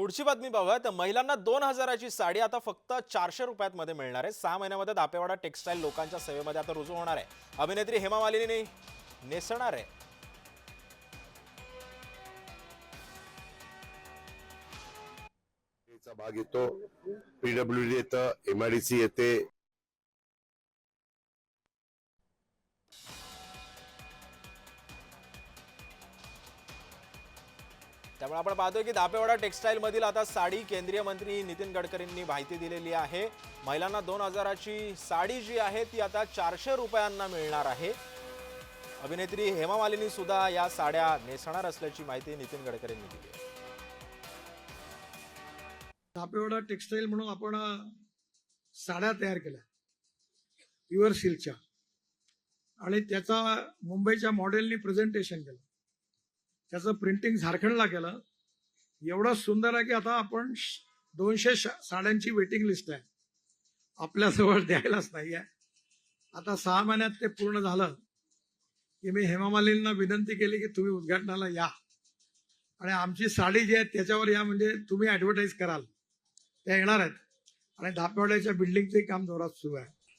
पुढची बातमी बघा. तर महिलांना दोन हजाराची साडी आता फक्त चारशे रुपयात मध्ये मिळणार आहे. सहा महिन्यामध्ये दापेवाडा टेक्सटाईल लोकांच्या सेवेमध्ये आता रुजू होणार आहे. अभिनेत्री हेमा मालिनी नेसणार आहे. भाग येतो. पीडब्ल्यू डी येतं एमआयडीसी येते. त्यामुळे आपण पाहतोय की दापेवाडा टेक्सटाईल मधील आता साडी केंद्रीय मंत्री नितीन गडकरींनी माहिती दिलेली आहे. महिलांना दोन हजाराची साडी जी आहे ती आता चारशे रुपयांना मिळणार आहे. अभिनेत्री हेमा मालिनी सुद्धा या साड्या नेसणार असल्याची माहिती नितीन गडकरींनी दिली आहे. टेक्सटाईल म्हणून आपण साड्या तयार केल्या. प्युअर सिल्कच्या. आणि त्याचा मुंबईच्या मॉडेलनी प्रेझेंटेशन केलं. त्याचं प्रिंटिंग झारखंडला केलं. एवढं सुंदर आहे की आता आपण श- दोनशे साड्यांची वेटिंग लिस्ट आहे. आपल्याजवळ द्यायलाच नाही आहे. आता सहा महिन्यात ते पूर्ण झालं. की मी हेमामालिनीना विनंती केली की तुम्ही उद्घाटनाला या. आणि आमची साडी जी आहे त्याच्यावर या म्हणजे तुम्ही ॲडव्हर्टाईज कराल. त्या येणार आहेत. आणि धापेवाड्याच्या बिल्डिंगचंही काम जोरात सुरू आहे.